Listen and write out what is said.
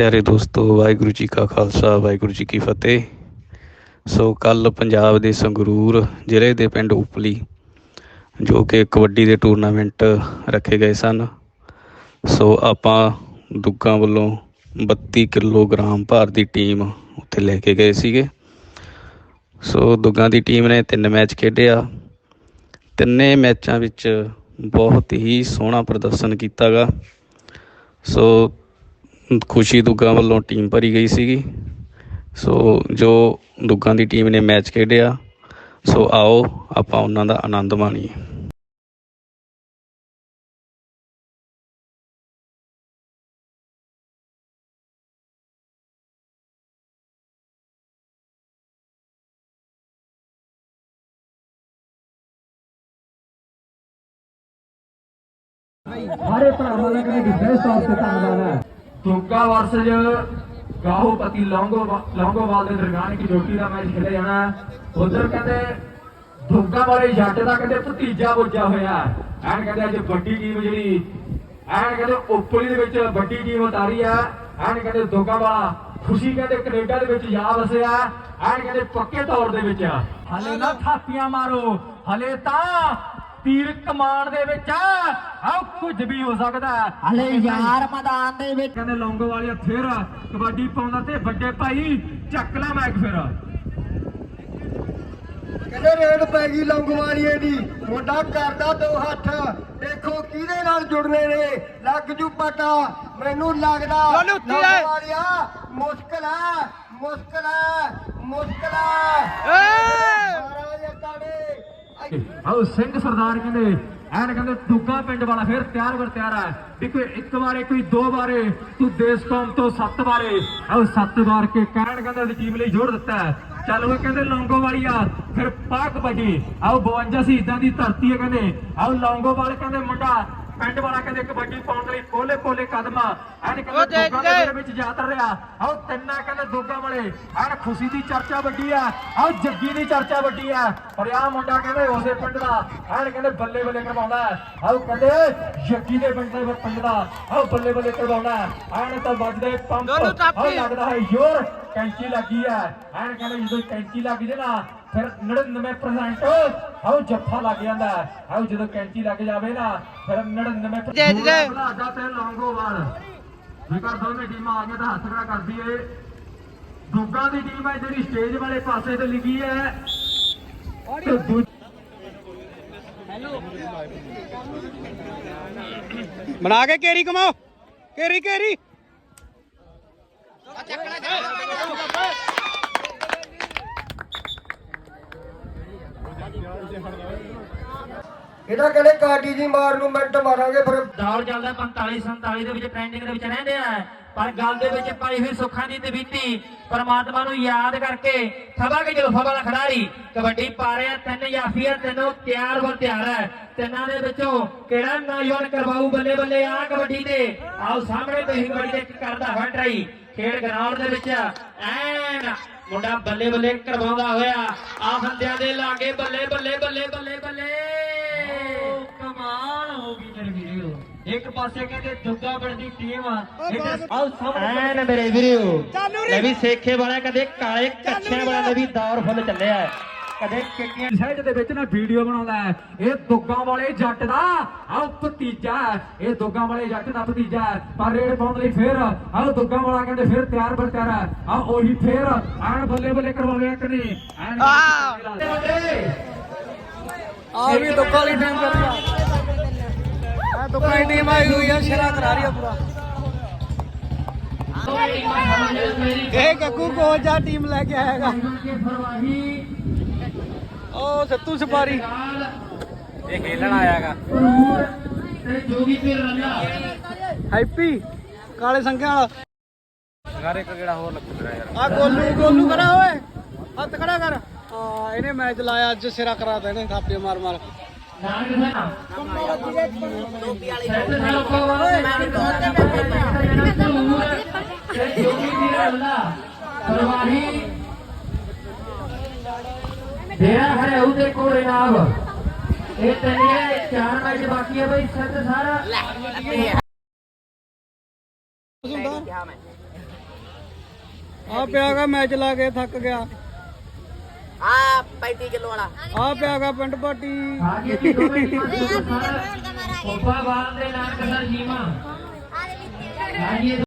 ਪਿਆਰੇ ਦੋਸਤੋ, ਵਾਹਿਗੁਰੂ ਜੀ ਕਾ ਖਾਲਸਾ, ਵਾਹਿਗੁਰੂ ਜੀ ਕੀ ਫਤਿਹ। ਸੋ ਕੱਲ ਪੰਜਾਬ ਦੇ ਸੰਗਰੂਰ ਜ਼ਿਲ੍ਹੇ ਦੇ ਪਿੰਡ ਉਪਲੀ, ਜੋ ਕਿ ਕਬੱਡੀ ਦੇ ਟੂਰਨਾਮੈਂਟ ਰੱਖੇ ਗਏ ਸਨ। ਸੋ ਆਪਾਂ ਦੁੱਗਾ ਵੱਲੋਂ 32 ਕਿਲੋਗ੍ਰਾਮ ਭਾਰ ਦੀ ਟੀਮ ਉੱਥੇ ਲੈ ਕੇ ਗਏ ਸੀਗੇ। ਸੋ ਦੁੱਗਾ ਦੀ ਟੀਮ ਨੇ ਤਿੰਨ ਮੈਚ ਖੇਡਿਆ। ਤਿੰਨੇ ਮੈਚਾਂ ਵਿੱਚ ਬਹੁਤ ਹੀ ਸੋਹਣਾ ਪ੍ਰਦਰਸ਼ਨ ਕੀਤਾਗਾ। ਸੋ ਖੁਸ਼ੀ ਦੁੱਗਾ ਵੱਲੋਂ ਟੀਮ ਭਰੀ ਗਈ ਸੀਗੀ। ਸੋ ਜੋ ਦੁੱਗਾ ਦੀ ਟੀਮ ਨੇ ਮੈਚ ਖੇਡਿਆ, ਸੋ ਆਓ ਆਪਾਂ ਉਹਨਾਂ ਦਾ ਆਨੰਦ ਮਾਣੀਏ। ਸਾਰੇ ਭਰਾਵਾਂ ਦਾ ਕਹਿੰਦੇ ਵਿਸ਼ੇਸ਼ ਤੌਰ ਤੇ ਧੰਨਵਾਦ ਹੈ। ਦੁੱਗਾ ਵਰਸਜ ਗਾਹੋਪਤੀ ਲੌਂਗੋ ਲੌਂਗੋਵਾਲ ਦੇ ਦਰਮਿਆਨ ਇੱਕ ਜੋਟੀ ਦਾ ਮੈਚ ਖੇਡਿਆ ਜਾਣਾ। ਉਧਰ ਕਹਿੰਦੇ ਦੁੱਗਾ ਵਾਲੇ ਜੱਟ ਦਾ ਕਹਿੰਦੇ ਭਤੀਜਾ ਬੁੱਝਾ ਹੋਇਆ। ਐਨ ਕਹਿੰਦੇ ਅੱਜ ਵੱਡੀ ਟੀਮ ਜਿਹੜੀ, ਐਨ ਕਹਿੰਦੇ ਉਪਲੀ ਦੇ ਵਿੱਚ ਵੱਡੀ ਟੀਮ ਉਤਾਰੀ ਆ। ਐਨ ਕਹਿੰਦੇ ਦੋਗਾ ਵਾਲਾ ਖੁਸ਼ੀ ਕਹਿੰਦੇ ਕੈਨੇਡਾ ਦੇ ਵਿੱਚ ਯਾਦ ਵਸਿਆ। ਐਨ ਕਹਿੰਦੇ ਪੱਕੇ ਤੌਰ ਦੇ ਵਿੱਚ ਹਲੇ ਨਾ ਥਾਪੀਆਂ ਮਾਰੋ, ਹਲੇ ਤਾਂ ਤੀਰ ਕਮਾਨ ਦੇ ਵਿੱਚ ਆ ਆਹ ਕੁਝ ਵੀ ਹੋ ਸਕਦਾ ਹੈ। ਹਲੇ ਯਾਰ ਮੈਦਾਨ ਦੇ ਵਿੱਚ ਕਹਿੰਦੇ ਲੌਂਗੋ ਵਾਲਿਆ ਫੇਰ ਕਬੱਡੀ ਪਾਉਂਦਾ ਤੇ ਵੱਡੇ ਭਾਈ ਚੱਕ ਲੈ ਮੈਕ ਫੇਰ। ਕਹਿੰਦੇ ਰੇਡ ਪੈ ਗਈ ਲੰਗਵਾਲੀਏ ਦੀ। ਮੁੰਡਾ ਕਰਦਾ ਦੋ ਹੱਥ। ਦੇਖੋ ਕਿਹਦੇ ਨਾਲ ਜੁੜਨੇ ਨੇ। ਲੱਗ ਜੂ ਪਤਾ। ਮੈਨੂੰ ਲੱਗਦਾ ਲੰਗਵਾਲੀਆ ਮੁਸ਼ਕਲ ਹੈ ਮੁਸ਼ਕਲ ਹੈ ਮੁਸ਼ਕਲ ਹੈ ਮਹਾਰਾਜ ਆਓ ਸਿੰਘ ਸਰਦਾਰ ਕਹਿੰਦੇ, ਐਨ ਕਹਿੰਦੇ ਦੁੱਗਾ ਪਿੰਡ ਵਾਲਾ ਫੇਰ ਤਿਆਰ ਵਰ ਤਿਆਰ ਹੈ ਦੇਖੋ ਇੱਕ ਵਾਰੇ, ਕੋਈ ਦੋ ਵਾਰੇ, ਤੂੰ ਦੇਸ਼ ਕੌਮ ਤੋਂ ਸੱਤ ਵਾਰੇ। ਆਓ ਸੱਤ ਵਾਰ ਕੇ ਕਹਿਣ ਕਹਿੰਦੇ ਦੀ ਟੀਮ ਲਈ ਜੋੜ ਦਿੱਤਾ ਚੱਲ ਉਹ ਕਹਿੰਦੇ ਲੌਂਗੋ ਵਾਲੀ ਆ, ਫਿਰ ਪਾਕ ਕਬੱਡੀ ਆਓ 52 ਸ਼ਹੀਦਾਂ ਦੀ ਧਰਤੀ ਹੈ ਕਹਿੰਦੇ। ਆਓ ਲੌਂਗੋ ਵਾਲੇ ਕਹਿੰਦੇ ਮੁੰਡਾ ਪਿੰਡ ਵਾਲਾ ਕਹਿੰਦੇ ਕਬੱਡੀ ਪਾਉਣ ਦੇ ਲਈ ਪੋਲੇ ਪੋਲੇ ਕਦਮ ਐਨ ਕਹਿੰਦੇ ਦੁੱਗਾ ਦੇ ਵਿੱਚ ਜਾਤਰ ਰਿਹਾ। ਆਓ ਤਿੰਨਾਂ ਕਹਿੰਦੇ ਦੁੱਗਾ ਵਾਲੇ। ਐਨ ਖੁਸ਼ੀ ਦੀ ਚਰਚਾ ਵੱਡੀ ਆ। ਆਓ ਜੱਗੀ ਦੀ ਚਰਚਾ ਵੱਡੀ ਆ। ਪਰ ਆਹ ਮੁੰਡਾ ਕਹਿੰਦੇ ਉਸੇ ਪਿੰਡ ਦਾ। ਐਨ ਕਹਿੰਦੇ ਬੱਲੇ ਬੱਲੇ ਕਰਵਾਉਂਦਾ ਹੈ। ਆਓ ਕਹਿੰਦੇ ਜੱਗੀ ਦੇ ਪਿੰਡ ਦੇ ਪਿੰਡ ਦਾ। ਆਓ ਬੱਲੇ ਬੱਲੇ ਕਰਵਾਉਂਦਾ ਹੈ। ਐਨ ਤਾਂ ਵੱਜਦੇ ਪੰਪ। ਆਓ ਲੱਗਦਾ ਹੈ ਯੋਰ ਕੈਂਚੀ ਲੱਗੀ ਹੈ। ਐਨ ਕਹਿੰਦੇ ਜਦੋਂ ਕੈਂਚੀ ਲੱਗ ਜੇ ਨਾ ਫਿਰ 99% ਆਓ ਜੱਫਾ ਲੱਗ ਜਾਂਦਾ। ਹੈ। ਆਓ ਜਦੋਂ ਕੈਂਚੀ ਲੱਗ ਜਾਵੇ ਨਾ ਫਿਰ 99% ਜੈ ਜੈ। ਬਲਾਡਾ ਤੇ ਲੌਂਗੋਵਾਲ। ਜੇਕਰ ਦੋਵੇਂ ਟੀਮਾਂ ਆ ਗਈਆਂ ਤਾਂ ਹੱਥ ਖੜਾ ਕਰਦੀ ਏ। ਦੁੱਗਾ ਦੀ ਟੀਮ ਹੈ ਜਿਹੜੀ ਸਟੇਜ ਵਾਲੇ ਪਾਸੇ ਤੇ ਲਿਖੀ ਹੈ ਬਣਾ ਕੇ ਕੇਰੀ ਕਮਾਓ ਕੇਰੀ ਕੇਰੀ। ਇਹਦਾ ਕਹਿੰਦੇ ਕਾਟੀ ਜੀ ਮਾਰ ਨੂੰ ਮਿੰਟ ਮਾਰਾਂਗੇ, ਫਿਰ ਦੌਰ ਚੱਲਦਾ 45 47 ਦੇ ਵਿੱਚ ਟ੍ਰੈਂਡਿੰਗ ਦੇ ਵਿੱਚ ਰਹਿੰਦੇ ਆ। ਪਰ ਗੱਲ ਦੇ ਵਿੱਚ ਪਾਈ ਹੋਈ ਸੁੱਖਾਂ ਦੀ ਤੇ ਪਰਮਾਤਮਾ ਨੂੰ ਯਾਦ ਕਰਕੇ ਥਵਾ ਕੇ ਜਲਫਾ ਵਾਲਾ ਖਿਡਾਰੀ। ਕਬੱਡੀ ਪਾ ਰਿਹਾ ਤਿੰਨ ਯਾਫੀਆ ਤਿੰਨੋਂ ਤਿਆਰ ਵਰ ਤਿਆਰ ਹੈ ਤਿੰਨਾਂ ਦੇ ਵਿੱਚੋਂ ਕਿਹੜਾ ਨੌਜਵਾਨ ਕਰਵਾਉ ਬੱਲੇ ਬੱਲੇ ਆ ਕਬੱਡੀ ਤੇ? ਆਓ ਸਾਹਮਣੇ ਤੇ ਕਬੱਡੀ ਦੇ ਕਰਦਾ ਹੋਇਆ ਟਰਾਈ ਖੇਡ ਗਰਾਊਂਡ ਦੇ ਵਿੱਚ ਐਨ ਮੁੰਡਾ ਬੱਲੇ ਬੱਲੇ ਕਰਵਾਉਂਦਾ ਹੋਇਆ। ਆ ਬੰਦਿਆਂ ਦੇ ਲਾਗੇ ਬੱਲੇ ਬੱਲੇ ਬੱਲੇ ਬੱਲੇ ਬੱਲੇ। ਕਮਾਲ ਹੋ ਗਈ ਮੇਰੇ ਵੀਰੋ ਇੱਕ ਪਾਸੇ ਕਹਿੰਦੇ ਦੁੱਗਾ ਦੀ ਟੀਮ ਆ ਆਓ ਸਾਹਮਣੇ ਐਨ ਮੇਰੇ ਵੀਰੋ ਲੈ ਵੀ ਸੇਖੇ ਵਾਲਾ ਕਦੇ ਕਾਲੇ ਕੱਛਿਆਂ ਵਾਲਾ ਲੈ ਵੀ ਦੌਰ ਫੁੱਲ ਚੱਲਿਆ ਹੈ। ਕਦੇ ਕਿੱਕੀਆਂ ਸਾਈਡ ਦੇ ਵਿੱਚ ਨਾ ਵੀਡੀਓ ਬਣਾਉਂਦਾ ਹੈ। ਇਹ ਦੁੱਗਾ ਵਾਲੇ ਜੱਟ ਦਾ ਆਓ ਭਤੀਜਾ ਹੈ। ਇਹ ਦੁੱਗਾ ਵਾਲੇ ਜੱਟ ਦਾ ਭਤੀਜਾ ਹੈ। ਪਰ ਰੇਡ ਪਾਉਣ ਲਈ ਫੇਰ ਆਓ ਦੁੱਗਾ ਵਾਲਾ ਕਹਿੰਦੇ ਫੇਰ ਤਿਆਰ ਬਰ ਤਿਆਰ ਹੈ। ਆ ਉਹੀ ਫੇਰ ਐਨ ਬੱਲੇ ਬੱਲੇ ਕਰਵਾਉਂਦੇ ਇੱਕ ਨੇ ਐਨ ਆ ਵੀ ਦੁੱਖ ਵਾਲੀ ਟੀਮ ਕਰੀਆ ਆ ਦੁੱਖ ਵਾਲੀ ਟੀਮ ਆਈ ਹੋਈ ਆ ਸ਼ਰਾ ਕਰਾ ਰਹੀ ਆ ਪੂਰਾ। ਇਹ ਗੱਗੂ ਕੋਚ ਆ ਟੀਮ ਲੈ ਕੇ ਆਏਗਾ ਉਹ ਸੱਤੂ ਸਪਾਰੀ। ਇਹ ਖੇਲਣ ਆਇਆਗਾ। ਹੈਪੀ ਕਾਲੇ ਸੰਘਿਆਂ ਵਾਲਾ। ਘਰ ਇੱਕ ਕਿਹੜਾ ਹੋਰ ਲੱਗਦਾ ਯਾਰ। ਆ ਗੋਲੂ ਗੋਲੂ ਕਰਾ ਓਏ ਹੱਥ ਖੜਾ ਕਰ। ਹਾਂ ਇਹਨੇ ਮੈਚ ਲਾਇਆ ਅੱਜ ਸਿਰਾ ਕਰਾ ਦੇਣੇ ਥਾਪੇ ਮਾਰ ਮਾਰ ਤੇਰਾ ਖੜੇ ਉਹਦੇ ਕੋਲੇ ਨਾਮ ਇਹ ਤੇਰੇ ਚਾਰ ਮੈਚ ਬਾਕੀ ਹੈ ਬਈ ਸੱਤ ਸਾਰਾ। ਆ ਪਿਆਗਾ ਮੈਚ ਲਾ ਕੇ ਥੱਕ ਗਿਆ। ਆ 35 ਕਿਲੋ ਵਾਲਾ। ਆ ਪਿਆਗਾ ਪਿੰਡ ਪਾਟੀ। ਆਗੇ ਜੀ ਦੋਵੇਂ ਟੀਮਾਂ ਦੇ ਸਰ। ਕੋਪਾ ਬਾਲ ਦੇ ਨਾਲ ਕਸਰ ਜੀਮਾ